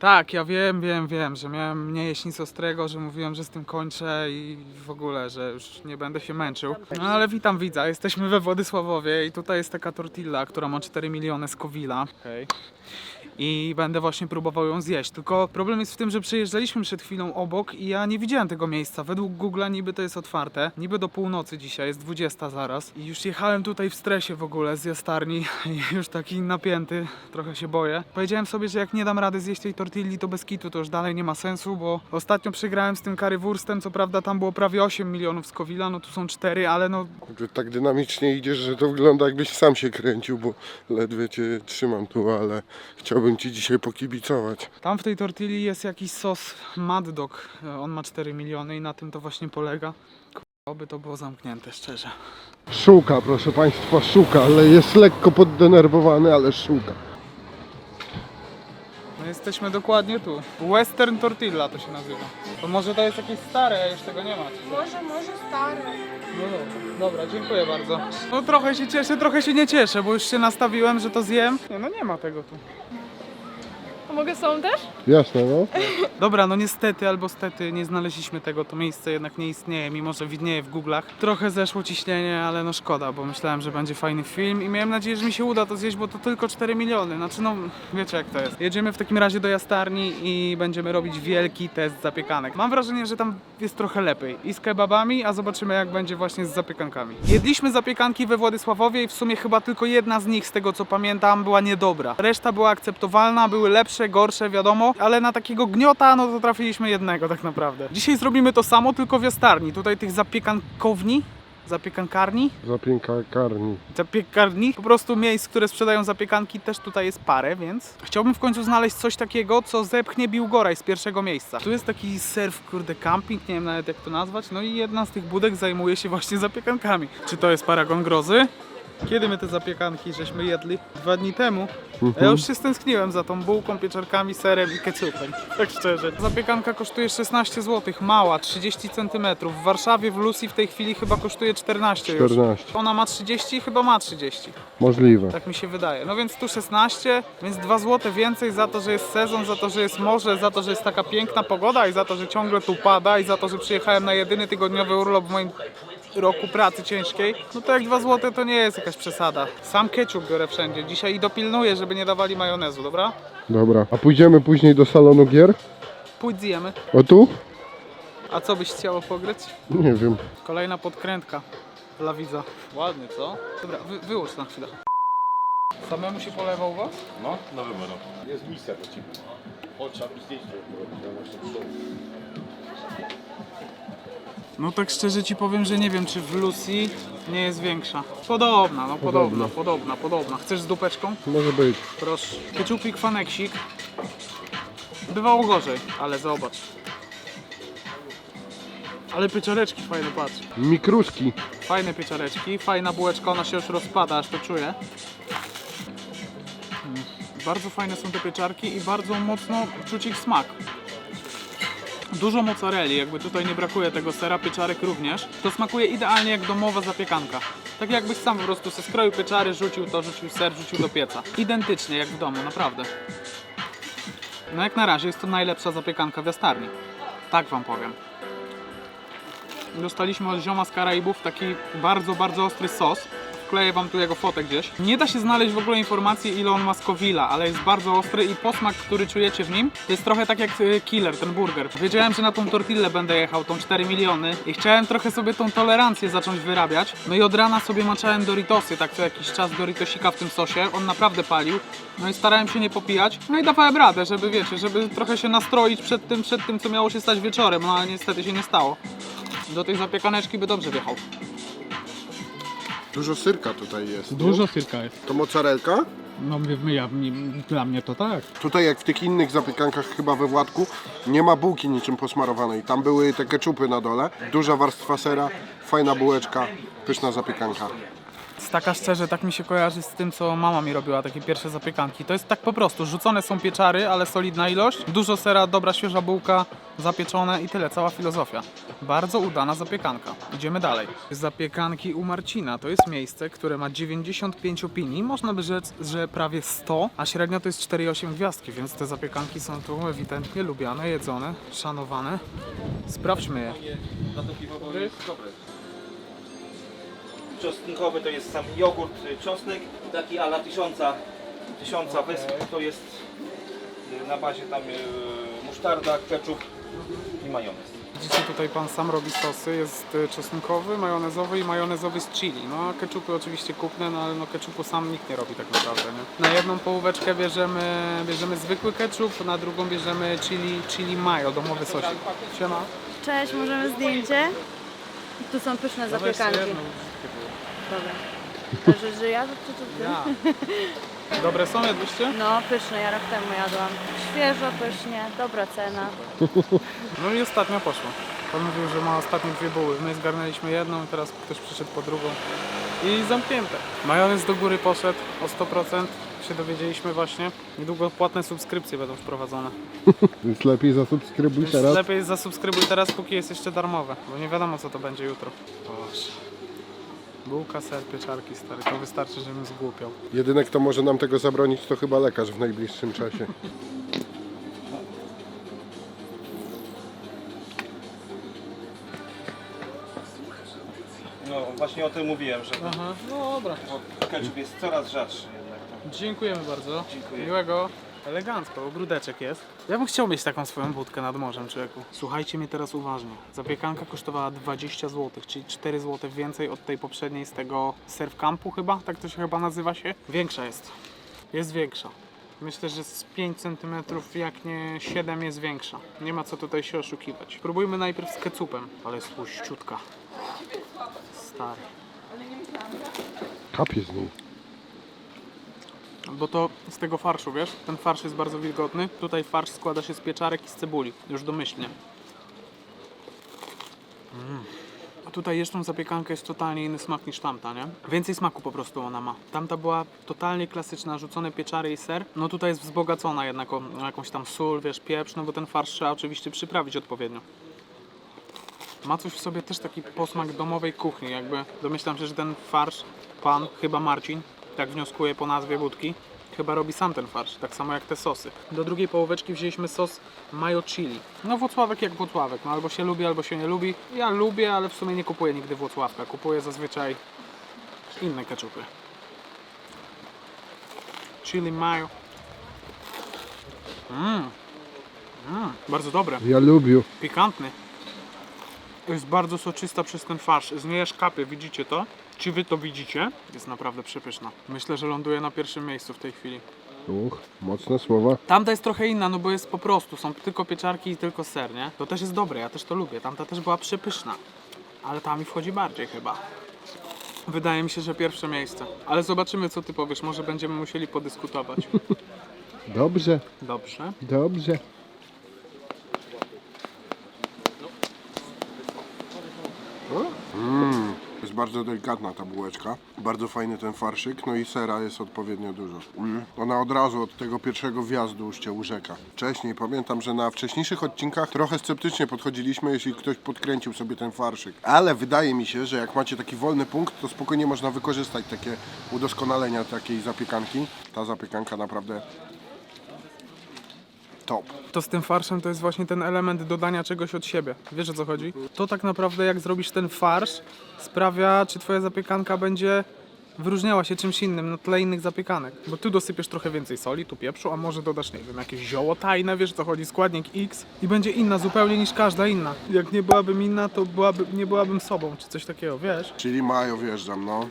Tak, ja wiem, wiem, wiem, że miałem nie jeść nic ostrego, że mówiłem, że z tym kończę i w ogóle, że już nie będę się męczył. No ale witam widza, jesteśmy we Władysławowie i tutaj jest taka tortilla, która ma 4 miliony z Kowila. Okej. I będę właśnie próbował ją zjeść. Tylko problem jest w tym, że przejeżdżaliśmy przed chwilą obok i ja nie widziałem tego miejsca. Według Google'a niby to jest otwarte. Niby do północy dzisiaj, jest 20 zaraz. I już jechałem tutaj w stresie w ogóle z jastarni. Już taki napięty, trochę się boję. Powiedziałem sobie, że jak nie dam rady zjeść tej tortilli, to bez kitu to już dalej nie ma sensu, bo ostatnio przegrałem z tym currywurstem. Co prawda tam było prawie 8 milionów z Kowila, no tu są 4, ale no tak dynamicznie idziesz, że to wygląda jakbyś sam się kręcił, bo ledwie cię trzymam tu, ale chciałbym ci dzisiaj pokibicować. Tam w tej tortilli jest jakiś sos Mad Dog. E, On ma 4 miliony i na tym to właśnie polega. Oby to było zamknięte, szczerze. Szuka, proszę Państwa, szuka, ale jest lekko poddenerwowany, ale szuka. No jesteśmy dokładnie tu. Western Tortilla to się nazywa. To może to jest jakieś stare, a już tego nie ma. Może, może stary. No dobra, dobra, dziękuję bardzo. No trochę się cieszę, trochę się nie cieszę, bo już się nastawiłem, że to zjem. Nie, no nie ma tego tu. Mogę są też? Jasne, no. Dobra, no niestety albo stety nie znaleźliśmy tego, to miejsce jednak nie istnieje, mimo że widnieje w Google'ach. Trochę zeszło ciśnienie, ale no szkoda, bo myślałem, że będzie fajny film i miałem nadzieję, że mi się uda to zjeść, bo to tylko 4 miliony. Znaczy no, wiecie jak to jest. Jedziemy w takim razie do jastarni i będziemy robić wielki test zapiekanek. Mam wrażenie, że tam jest trochę lepiej i z kebabami, a zobaczymy jak będzie właśnie z zapiekankami. Jedliśmy zapiekanki we Władysławowie i w sumie chyba tylko jedna z nich, z tego co pamiętam, była niedobra. Reszta była akceptowalna, były lepsze, gorsze, wiadomo, ale na takiego gniota, no to trafiliśmy jednego tak naprawdę. Dzisiaj zrobimy to samo, tylko w jastarni. Tutaj tych zapiekankowni, zapiekankarni, Zapięka karni. zapiekarni, po prostu miejsc, które sprzedają zapiekanki też tutaj jest parę, więc chciałbym w końcu znaleźć coś takiego, co zepchnie Biłgoraj z pierwszego miejsca. Tu jest taki surf, kurde, camping, nie wiem nawet jak to nazwać, no i jedna z tych budek zajmuje się właśnie zapiekankami. Czy to jest paragon grozy? Kiedy my te zapiekanki żeśmy jedli? Dwa dni temu. A Ja już się stęskniłem za tą bułką, pieczarkami, serem i keczupem. Tak szczerze. Zapiekanka kosztuje 16 zł, mała, 30 cm. W Warszawie w Lucy w tej chwili chyba kosztuje 14 już. 14. Ona ma 30, chyba ma 30. Możliwe. Tak mi się wydaje. No więc tu 16, więc 2 zł więcej za to, że jest sezon, za to, że jest morze, za to, że jest taka piękna pogoda i za to, że ciągle tu pada i za to, że przyjechałem na jedyny tygodniowy urlop w moim roku pracy ciężkiej. No to jak 2 zł to nie jest jakaś przesada. Sam ketchup biorę wszędzie dzisiaj i dopilnuję, żeby nie dawali majonezu, dobra? Dobra. A pójdziemy później do salonu gier? Pójdź zjemy. O tu? A co byś chciało pogryć? Nie wiem. Kolejna podkrętka dla widza. Ładnie, co? Dobra, wy, wyłóż na chwilę. Samemu się polewał was? No, na wyborę. Jest misja do ciebie. Chodź, mi zdjęcie No tak szczerze ci powiem, że nie wiem czy w Lucy nie jest większa. Podobna, no podobna, podobna, podobna. Chcesz z dupeczką? Może być. Proszę. Keczupik, faneksik. Bywało gorzej, ale zobacz. Ale pieczareczki fajne, patrz. Mikruszki. Fajne pieczareczki, fajna bułeczka, ona się już rozpada, aż to czuję. Mm, Bardzo fajne są te pieczarki i bardzo mocno czuć ich smak. Dużo mozzarelli, jakby tutaj nie brakuje tego sera, pieczarek również. To smakuje idealnie jak domowa zapiekanka. Tak jakbyś sam po prostu se skroił pieczary, rzucił to, rzucił ser, rzucił do pieca. Identycznie jak w domu, naprawdę. No jak na razie jest to najlepsza zapiekanka w jastarni. Tak wam powiem. Dostaliśmy od zioma z Karaibów taki bardzo, bardzo ostry sos. Wkleję wam tu jego fotę gdzieś. Nie da się znaleźć w ogóle informacji ile on ma skowila, ale jest bardzo ostry i posmak, który czujecie w nim, jest trochę tak jak y, killer, ten burger. Wiedziałem, że na tą tortillę będę jechał, tą 4 miliony i chciałem trochę sobie tą tolerancję zacząć wyrabiać. No i od rana sobie maczałem Doritosy, tak co jakiś czas Doritosika w tym sosie. On naprawdę palił. No i starałem się nie popijać. No i dawałem radę, żeby wiecie, żeby trochę się nastroić przed tym, przed tym co miało się stać wieczorem, no ale niestety się nie stało. Do tej zapiekaneczki by dobrze wjechał. Dużo syrka tutaj jest. Dużo syrka jest. To mozzarelka? No ja, dla mnie to tak. Tutaj jak w tych innych zapiekankach chyba we Władku nie ma bułki niczym posmarowanej. Tam były te keczupy na dole, duża warstwa sera, fajna bułeczka, pyszna zapiekanka. Taka szczerze, tak mi się kojarzy z tym, co mama mi robiła, takie pierwsze zapiekanki. To jest tak po prostu, rzucone są pieczary, ale solidna ilość, dużo sera, dobra świeża bułka zapieczone i tyle, cała filozofia. Bardzo udana zapiekanka. Idziemy dalej. Zapiekanki u Marcina to jest miejsce, które ma 95 opinii. Można by rzec, że prawie 100, a średnio to jest 4,8 gwiazdki, więc te zapiekanki są tu ewidentnie lubiane, jedzone, szanowane. Sprawdźmy je. Czosnkowy to jest sam jogurt, y, czosnek, taki ala tysiąca, tysiąca wysp, to jest y, na bazie tam y, musztarda, keczup i majonez. Widzicie, tutaj pan sam robi sosy. Jest czosnkowy, majonezowy i majonezowy z chili. No a keczupy oczywiście kupne, no ale no keczupu sam nikt nie robi tak naprawdę, nie? Na jedną połóweczkę bierzemy, bierzemy zwykły keczup, na drugą bierzemy chili, chili mayo, domowy sosik. Siema. Cześć, możemy zdjęcie? Tu są pyszne No zapiekanki. jedno. Dobra. Że, że ja, czy to ty? Ja. Dobre są, jadłyście? No, pyszne, ja rok temu jadłam. Świeżo, pysznie, dobra cena. No i ostatnio poszło. Pan mówił, że ma ostatnie dwie buły. My zgarnęliśmy jedną teraz ktoś przyszedł po drugą. I zamknięte. Majonez do góry poszedł o 100%. Się dowiedzieliśmy właśnie. Niedługo płatne subskrypcje będą wprowadzone. Więc lepiej zasubskrybuj Więc teraz. lepiej zasubskrybuj teraz, póki jest jeszcze darmowe. Bo nie wiadomo co to będzie jutro. Boże. Bułka, ser, pieczarki stary. To wystarczy, żebym zgłupiał. Jedyny, kto może nam tego zabronić, to chyba lekarz w najbliższym czasie. No właśnie o tym mówiłem, że Aha, no dobra. keczup jest coraz rzadszy jednak. to. Dziękujemy bardzo. Dziękuję. Miłego. Elegancko, ogródeczek jest. Ja bym chciał mieć taką swoją budkę nad morzem, człowieku. Słuchajcie mnie teraz uważnie. Zapiekanka kosztowała 20 zł, czyli 4 zł więcej od tej poprzedniej z tego surf campu chyba, tak to się chyba nazywa się. Większa jest. Jest większa. Myślę, że z 5 cm, jak nie 7 jest większa. Nie ma co tutaj się oszukiwać. Próbujmy najpierw z kecupem, ale jest tłuściutka. Stary. Kapie z niej. Bo to z tego farszu, wiesz? Ten farsz jest bardzo wilgotny. Tutaj farsz składa się z pieczarek i z cebuli. Już domyślnie. Mm. A tutaj jeszcze tą zapiekankę jest totalnie inny smak niż tamta, nie? Więcej smaku po prostu ona ma. Tamta była totalnie klasyczna, rzucone pieczary i ser. No tutaj jest wzbogacona jednak o jakąś tam sól, wiesz, pieprz, no bo ten farsz trzeba oczywiście przyprawić odpowiednio. Ma coś w sobie też taki posmak domowej kuchni, jakby domyślam się, że ten farsz, pan, chyba Marcin, tak wnioskuję po nazwie budki, chyba robi sam ten farsz, tak samo jak te sosy. Do drugiej połóweczki wzięliśmy sos mayo chili. No Włocławek jak Włocławek, no albo się lubi, albo się nie lubi. Ja lubię, ale w sumie nie kupuję nigdy Włocławka, kupuję zazwyczaj inne keczupy. Chili mayo. Mmm. Mm, bardzo dobre. Ja lubię. Pikantny. Jest bardzo soczysta przez ten farsz. Z niej aż kapie, widzicie to? Czy wy to widzicie? Jest naprawdę przepyszna. Myślę, że ląduje na pierwszym miejscu w tej chwili. Uch, mocne słowa. Tamta jest trochę inna, no bo jest po prostu, są tylko pieczarki i tylko ser, nie? To też jest dobre, ja też to lubię. Tamta też była przepyszna. Ale ta mi wchodzi bardziej chyba. Wydaje mi się, że pierwsze miejsce. Ale zobaczymy, co ty powiesz. Może będziemy musieli podyskutować. Dobrze, Dobrze. dobrze. Mmm, jest bardzo delikatna ta bułeczka. Bardzo fajny ten farszyk, no i sera jest odpowiednio dużo. Mm. Ona od razu od tego pierwszego wjazdu już cię urzeka. Wcześniej pamiętam, że na wcześniejszych odcinkach trochę sceptycznie podchodziliśmy, jeśli ktoś podkręcił sobie ten farszyk. Ale wydaje mi się, że jak macie taki wolny punkt, to spokojnie można wykorzystać takie udoskonalenia takiej zapiekanki. Ta zapiekanka naprawdę top. To z tym farszem to jest właśnie ten element dodania czegoś od siebie. Wiesz o co chodzi? To tak naprawdę jak zrobisz ten farsz, sprawia, czy twoja zapiekanka będzie wyróżniała się czymś innym na tle innych zapiekanek. Bo tu dosypiesz trochę więcej soli, tu pieprzu, a może dodasz, nie wiem, jakieś zioło tajne, wiesz o co chodzi, składnik X i będzie inna zupełnie niż każda inna. Jak nie byłabym inna, to byłaby, nie byłabym sobą, czy coś takiego, wiesz? Czyli majo wjeżdżam, no.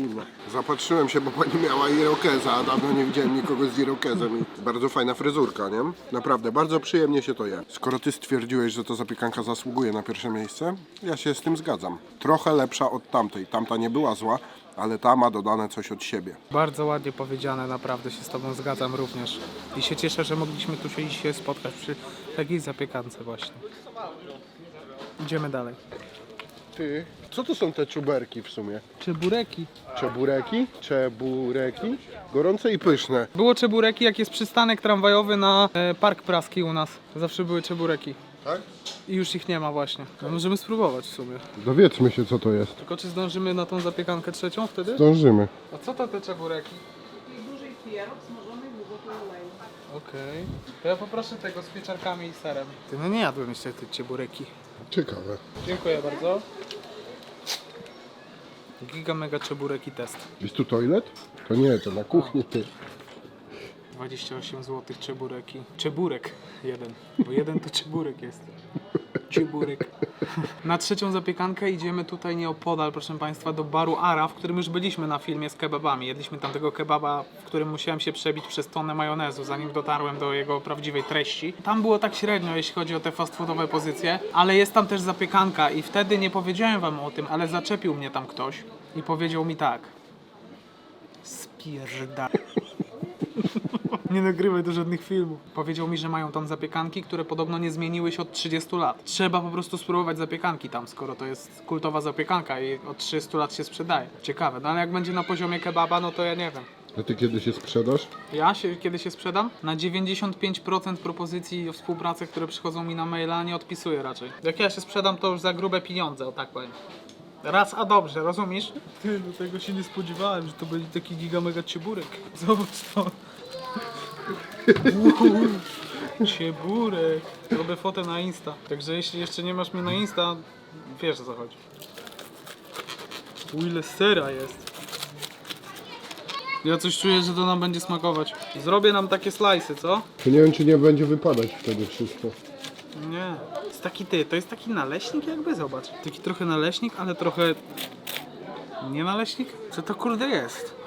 Kurwa. Zapatrzyłem się, bo pani miała irokeza, a dawno nie widziałem nikogo z irokezem. I bardzo fajna fryzurka, nie? Naprawdę, bardzo przyjemnie się to je. Skoro ty stwierdziłeś, że ta zapiekanka zasługuje na pierwsze miejsce, ja się z tym zgadzam. Trochę lepsza od tamtej. Tamta nie była zła, ale ta ma dodane coś od siebie. Bardzo ładnie powiedziane, naprawdę się z Tobą zgadzam również. I się cieszę, że mogliśmy tu się dzisiaj spotkać przy takiej zapiekance właśnie. Idziemy dalej. Ty, co to są te czuberki w sumie? Czebureki. Czebureki? Czebureki? Gorące i pyszne. Było czebureki, jak jest przystanek tramwajowy na e, Park Praski u nas. Zawsze były czebureki. Tak? I już ich nie ma właśnie. No, możemy spróbować w sumie. Dowiedzmy się co to jest. Tylko czy zdążymy na tą zapiekankę trzecią wtedy? Zdążymy. A co to te czebureki? Okej. To ja poproszę tego z pieczarkami i serem. Ty, no nie jadłem jeszcze tych czebureki. Ciekawe. Dziękuję bardzo. Giga mega czebureki test. Jest tu toilet? To nie, to na kuchni ty. 28 zł czebureki. Czeburek jeden, bo jeden to czeburek jest. Czeburek. Na trzecią zapiekankę idziemy tutaj nieopodal, proszę Państwa, do baru Ara, w którym już byliśmy na filmie z kebabami. Jedliśmy tam tego kebaba, w którym musiałem się przebić przez tonę majonezu, zanim dotarłem do jego prawdziwej treści. Tam było tak średnio, jeśli chodzi o te fast foodowe pozycje, ale jest tam też zapiekanka i wtedy nie powiedziałem Wam o tym, ale zaczepił mnie tam ktoś i powiedział mi tak. Spierdaj. Nie nagrywaj do żadnych filmów. Powiedział mi, że mają tam zapiekanki, które podobno nie zmieniły się od 30 lat. Trzeba po prostu spróbować zapiekanki tam, skoro to jest kultowa zapiekanka i od 30 lat się sprzedaje. Ciekawe, no ale jak będzie na poziomie kebaba, no to ja nie wiem. A ty kiedy się sprzedasz? Ja się, kiedy się sprzedam? Na 95% propozycji o współpracy, które przychodzą mi na maila, nie odpisuję raczej. Jak ja się sprzedam, to już za grube pieniądze, o tak powiem. Raz, a dobrze, rozumiesz? Ty, do tego się nie spodziewałem, że to będzie taki giga mega cieburek. Zobacz to. Cieburek. Robię fotę na Insta. Także jeśli jeszcze nie masz mnie na Insta, wiesz o co chodzi. U ile sera jest. Ja coś czuję, że to nam będzie smakować. Zrobię nam takie slajsy, co? To nie wiem czy nie będzie wypadać wtedy wszystko. Nie. To jest taki ty, to jest taki naleśnik jakby, zobacz. Taki trochę naleśnik, ale trochę... Nie naleśnik? Co to kurde jest?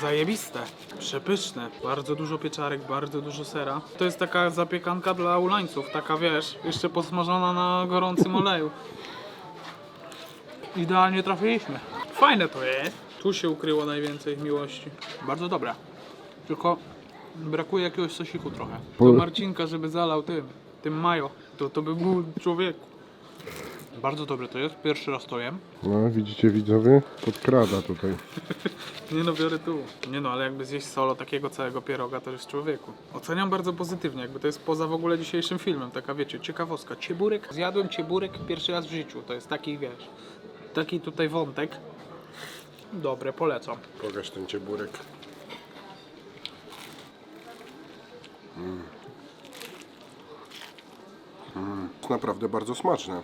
Zajebiste, przepyszne, bardzo dużo pieczarek, bardzo dużo sera. To jest taka zapiekanka dla ulańców, taka wiesz, jeszcze posmażona na gorącym oleju. Idealnie trafiliśmy. Fajne to jest. Tu się ukryło najwięcej miłości. Bardzo dobre. Tylko brakuje jakiegoś sosiku trochę. Do Marcinka, żeby zalał tym, tym majo. To, to by był człowieku. Bardzo dobre to jest, pierwszy raz to jem. No widzicie widzowie? Podkrada tutaj. Nie no, biorę tu. Nie no, ale jakby zjeść solo takiego całego pieroga, to jest człowieku. Oceniam bardzo pozytywnie, jakby to jest poza w ogóle dzisiejszym filmem. Taka wiecie, ciekawostka. Cieburek, zjadłem cieburek pierwszy raz w życiu. To jest taki, wiesz, taki tutaj wątek. Dobre, polecam. Pokaż ten cieburek. Mm. Mm. Jest naprawdę bardzo smaczne.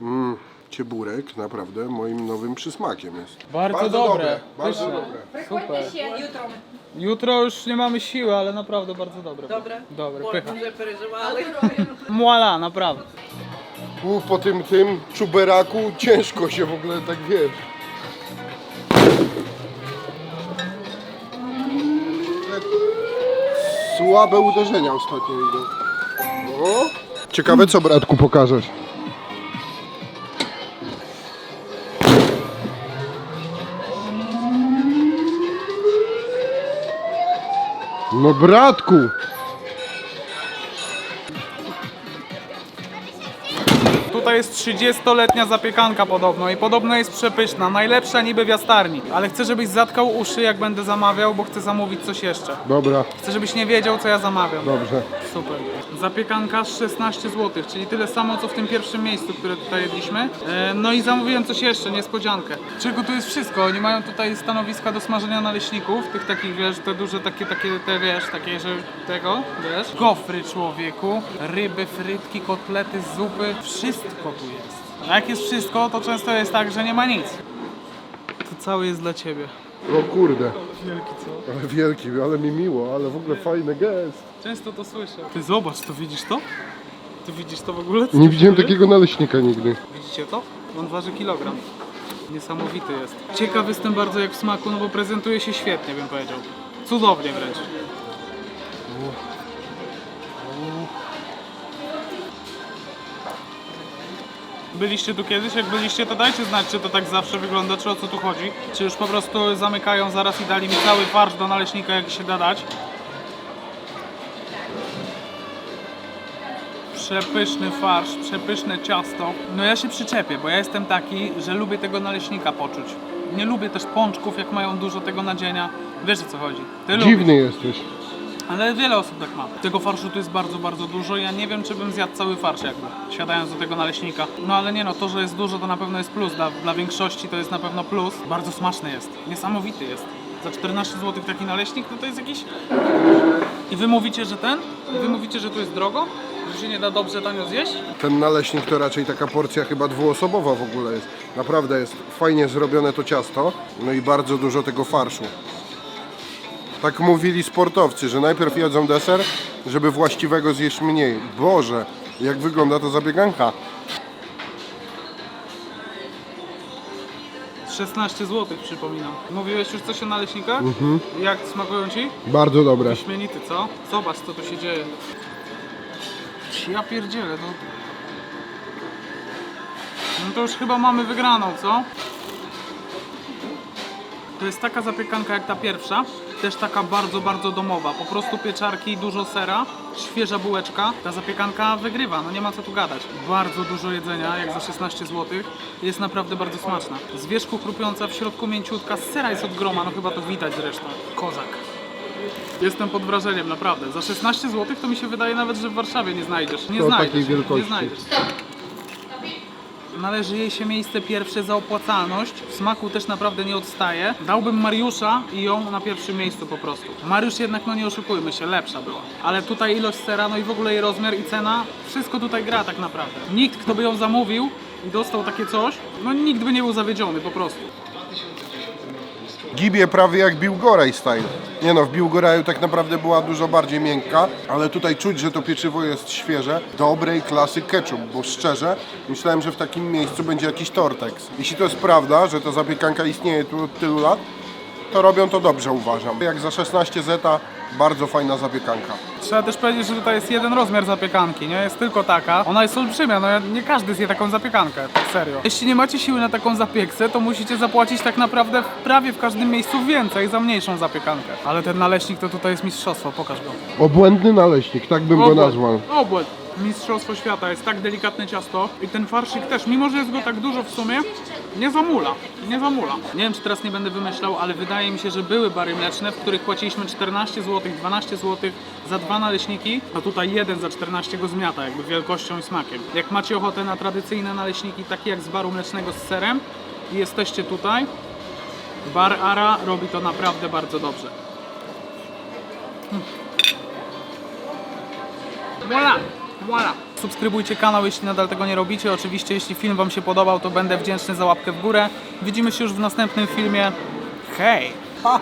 Mm, cieburek naprawdę moim nowym przysmakiem jest. Bardzo, dobre. Bardzo pyszne. dobre. Super. Się jutro. Jutro już nie mamy siły, ale naprawdę bardzo dobre. Dobre? Dobre, pycha. Muala, naprawdę. U, po tym tym czuberaku ciężko się w ogóle tak wiesz. Słabe uderzenia ostatnio idą. No. Ciekawe co bratku pokażesz. No bratku! Tutaj jest 30-letnia zapiekanka podobno i podobno jest przepyszna. Najlepsza niby w jastarni. Ale chcę, żebyś zatkał uszy jak będę zamawiał, bo chcę zamówić coś jeszcze. Dobra, Chcę, żebyś nie wiedział co ja zamawiam. dobrze. Super. Zapiekanka 16 zł, czyli tyle samo co w tym pierwszym miejscu, które tutaj jedliśmy. E, no i zamówiłem coś jeszcze, niespodziankę. Czego tu jest wszystko? Oni mają tutaj stanowiska do smażenia naleśników, tych takich, wiesz, te duże takie, takie, te wiesz, takie, że tego, wiesz. Gofry człowieku, ryby, frytki, kotlety, zupy, wszystko tu jest. A jak jest wszystko, to często jest tak, że nie ma nic. To całe jest dla ciebie. O kurde, Wielki co? ale wielki, ale mi miło, ale w ogóle fajny gest. Często to słyszę. Ty zobacz, to widzisz to? Ty widzisz to w ogóle? Co Nie widziałem takiego naleśnika nigdy. Widzicie to? On waży kilogram. Niesamowity jest. Ciekaw jestem bardzo jak w smaku, no bo prezentuje się świetnie, bym powiedział. Cudownie wręcz. Byliście tu kiedyś? Jak byliście, to dajcie znać, czy to tak zawsze wygląda, czy o co tu chodzi. Czy już po prostu zamykają zaraz i dali mi cały farsz do naleśnika, jak się da dać. Przepyszny farsz, przepyszne ciasto. No ja się przyczepię, bo ja jestem taki, że lubię tego naleśnika poczuć. Nie lubię też pączków, jak mają dużo tego nadzienia. Wiesz o co chodzi. Ty Dziwny lubisz, jesteś. Ale wiele osób tak ma. Tego farszu tu jest bardzo, bardzo dużo. Ja nie wiem, czy bym zjadł cały farsz jakby, siadając do tego naleśnika. No ale nie no, to, że jest dużo, to na pewno jest plus. Dla, dla większości to jest na pewno plus. Bardzo smaczny jest. Niesamowity jest. Za 14 zł taki naleśnik, no to jest jakiś... I wy mówicie, że ten? I wy mówicie, że to jest drogo? Że się nie da dobrze tanio zjeść? Ten naleśnik to raczej taka porcja chyba dwuosobowa w ogóle jest. Naprawdę jest fajnie zrobione to ciasto, no i bardzo dużo tego farszu. Tak mówili sportowcy, że najpierw jedzą deser, żeby właściwego zjeść mniej. Boże, jak wygląda to zabieganka. 16 zł przypominam. Mówiłeś już coś o naleśnikach? Jak smakują ci? Bardzo dobre. Wyśmienity, co? Zobacz, co tu się dzieje. Ja pierdzielę, no. No to już chyba mamy wygraną, co? To jest taka zapiekanka jak ta pierwsza, też taka bardzo, bardzo domowa. Po prostu pieczarki, dużo sera, świeża bułeczka. Ta zapiekanka wygrywa, no nie ma co tu gadać. Bardzo dużo jedzenia, jak za 16 zł. Jest naprawdę bardzo smaczna. Z wierzchu chrupiąca, w środku mięciutka, z sera jest od groma, no chyba to widać zresztą. Kozak. Jestem pod wrażeniem, naprawdę. Za 16 zł to mi się wydaje nawet, że w Warszawie nie znajdziesz. Nie To znajdziesz. takiej wielkości. Nie znajdziesz. Należy jej się miejsce pierwsze za opłacalność. W smaku też naprawdę nie odstaje. Dałbym Mariusza i ją na pierwszym miejscu po prostu. Mariusz jednak, no nie oszukujmy się, lepsza była. Ale tutaj ilość sera, no i w ogóle jej rozmiar i cena, wszystko tutaj gra tak naprawdę. Nikt, kto by ją zamówił i dostał takie coś, no nikt by nie był zawiedziony po prostu. Gibie prawie jak Biłgoraj style. Nie no, w Biłgoraju tak naprawdę była dużo bardziej miękka, ale tutaj czuć, że to pieczywo jest świeże, dobrej klasy ketchup, bo szczerze myślałem, że w takim miejscu będzie jakiś tortex. Jeśli to jest prawda, że ta zapiekanka istnieje tu od tylu lat, to robią to dobrze uważam. Jak za 16 zeta, bardzo fajna zapiekanka. Trzeba też powiedzieć, że tutaj jest jeden rozmiar zapiekanki, nie? Jest tylko taka. Ona jest olbrzymia, no nie każdy zje taką zapiekankę, tak serio. Jeśli nie macie siły na taką zapiekcę, to musicie zapłacić tak naprawdę prawie w każdym miejscu więcej za mniejszą zapiekankę. Ale ten naleśnik to tutaj jest mistrzostwo, pokaż go. Obłędny naleśnik, tak bym go nazwał. Obłęd. Mistrzostwo świata, jest tak delikatne ciasto i ten farszyk też, mimo że jest go tak dużo w sumie, nie zamula, nie zamula. Nie wiem, czy teraz nie będę wymyślał, ale wydaje mi się, że były bary mleczne, w których płaciliśmy 14 zł, 12 zł za dwa naleśniki, a tutaj jeden za 14 go zmiata, jakby wielkością i smakiem. Jak macie ochotę na tradycyjne naleśniki, takie jak z baru mlecznego z serem i jesteście tutaj, bar Ara robi to naprawdę bardzo dobrze. Voila! Voila! Subskrybujcie kanał, jeśli nadal tego nie robicie. Oczywiście, jeśli film Wam się podobał, to będę wdzięczny za łapkę w górę. Widzimy się już w następnym filmie. Hej! Ha!